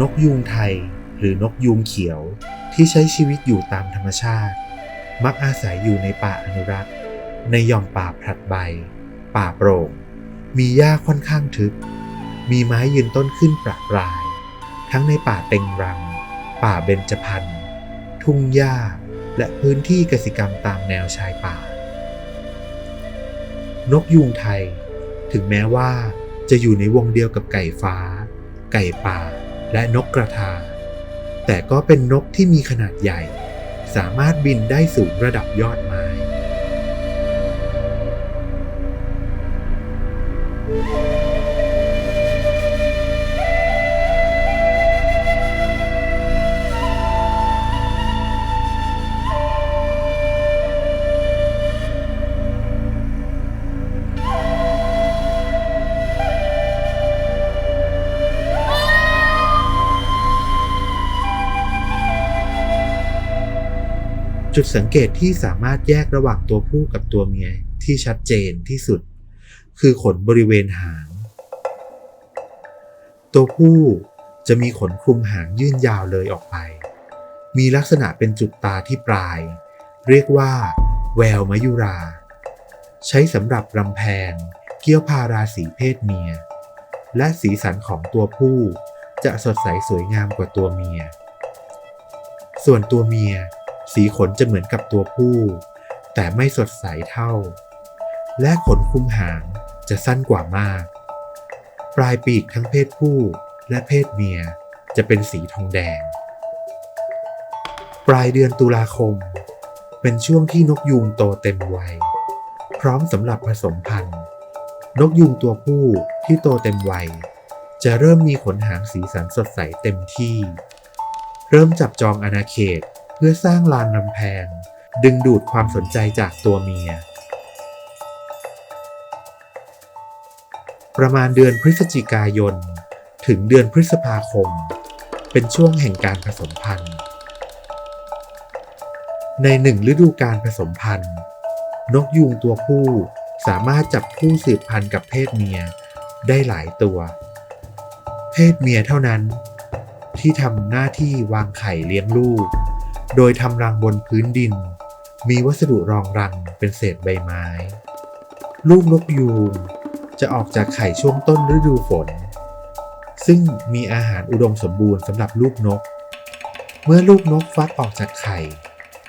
นกยูงไทย หรือนกยูงเขียวที่ใช้ชีวิตอยู่ตามธรรมชาติ มักอาศัยอยู่ในป่าอนุรักษ์ ในย่อมป่าผลัดใบ ป่าโปร่ง มีหญ้าค่อนข้างทึบ มีไม้ยืนต้นขึ้นประปราย ทั้งในป่าเต็งรัง ป่าเบญจพรรณทุ่งหญ้าและพื้นที่กสิกรรมตามแนวชายป่า นกยูงไทย ถึงแม้ว่าจะอยู่ในวงเดียวกับไก่ฟ้า ไก่ป่า และนกกระทา แต่ก็เป็นนกที่มีขนาดใหญ่ สามารถบินได้สูงระดับยอดไม้ จุดสังเกตที่สามารถแยกระหว่างตัวผู้กับตัวเมียที่ชัดเจนที่สุด คือขนบริเวณหาง ตัวผู้จะมีขนคลุมหางยื่นยาวเลยออกไป มีลักษณะเป็นจุดตาที่ปลาย เรียกว่า แววมยุรา ใช้สำหรับรำแพน เกี้ยวพาราสีเพศเมีย และสีสันของตัวผู้จะสดใสสวยงามกว่าตัวเมีย ส่วนตัวเมีย สีขนจะเหมือนกับตัวผู้ แต่ไม่สดใสเท่า และขนคุมหางจะสั้นกว่ามาก ปลายปีกทั้งเพศผู้และเพศเมียจะเป็นสีทองแดง ปลายเดือนตุลาคม เป็นช่วงที่นกยูงโตเต็มวัย พร้อมสำหรับผสมพันธุ์ นกยูงตัวผู้ที่โตเต็มวัย จะเริ่มมีขนหางสีสันสดใสเต็มที่ เริ่มจับจองอาณาเขต เพื่อสร้างลานลำแพง ดึงดูดความสนใจจากตัวเมีย ประมาณเดือนพฤศจิกายน ถึงเดือนพฤษภาคม เป็นช่วงแห่งการผสมพันธุ์ ในหนึ่งฤดูการผสมพันธุ์ นกยูงตัวผู้สามารถจับคู่สืบพันธุ์กับเพศเมียได้หลายตัว เพศเมียเท่านั้นที่ทำหน้าที่วางไข่เลี้ยงลูก โดยทำรังบนพื้นดิน มีวัสดุรองรังเป็นเศษใบไม้ ลูกนกยูงจะออกจากไข่ช่วงต้นฤดูฝน ซึ่งมีอาหารอุดมสมบูรณ์สำหรับลูกนก เมื่อลูกนกฟักออกจากไข่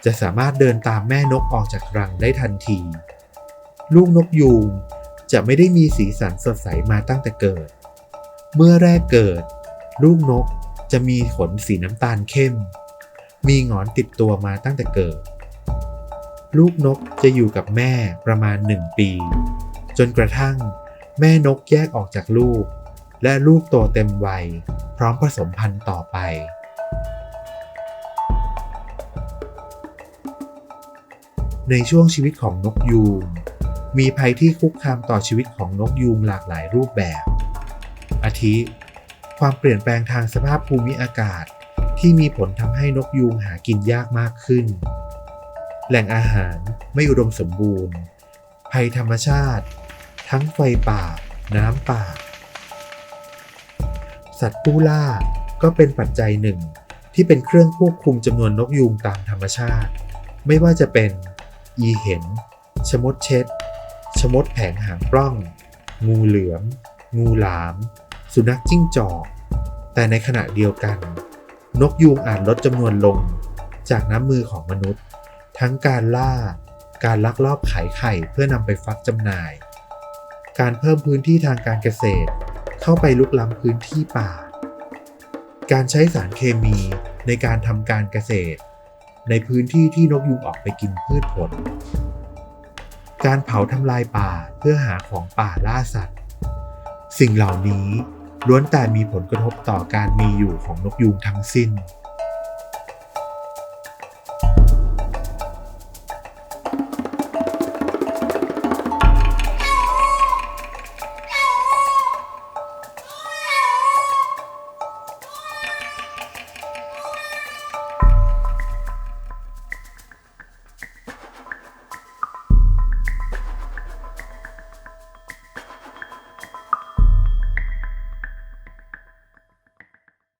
จะสามารถเดินตามแม่นกออกจากรังได้ทันที ลูกนกยูงจะไม่ได้มีสีสันสดใสมาตั้งแต่เกิด เมื่อแรกเกิด ลูกนกจะมีขนสีน้ำตาลเข้ม มีหงอนติดตัวมาตั้งแต่เกิด ลูกนกจะอยู่กับแม่ประมาณหนึ่งปี จนกระทั่ง แม่นกแยกออกจากลูก และลูกโตเต็มวัย พร้อมผสมพันธุ์ต่อไป ในช่วงชีวิตของนกยูงมีภัยที่คุกคามต่อชีวิตของนกยูงหลากหลายรูปแบบ อาทิ ความเปลี่ยนแปลงทางสภาพภูมิอากาศ ที่มีผลทำให้นกยูงหากินยากมากขึ้น แหล่งอาหารไม่อุดมสมบูรณ์ ภัยธรรมชาติ ทั้งไฟป่า น้ำป่า สัตว์ผู้ล่าก็เป็นปัจจัยหนึ่งที่เป็นเครื่องควบคุมจำนวนนกยูงตามธรรมชาติ ไม่ว่าจะเป็น อีเห็น ชมดเช็ด ชมดแผงหางปล้อง งูเหลือม งูหลาม สุนัขจิ้งจอก แต่ในขณะเดียวกัน นกยูงอาจลดจำนวนลง จากน้ำมือของมนุษย์ ทั้งการล่า การลักลอบขายไข่เพื่อนำไปฟักจำหน่าย การเพิ่มพื้นที่ทางการเกษตร เข้าไปลุกล้ำพื้นที่ป่า การใช้สารเคมีในการทำการเกษตร ในพื้นที่ที่นกยูงออกไปกินพืชผล การเผาทำลายป่าเพื่อหาของป่าล่าสัตว์ สิ่งเหล่านี้ ล้วนแต่มีผลกระทบต่อการมีอยู่ของนกยูงทั้งสิ้น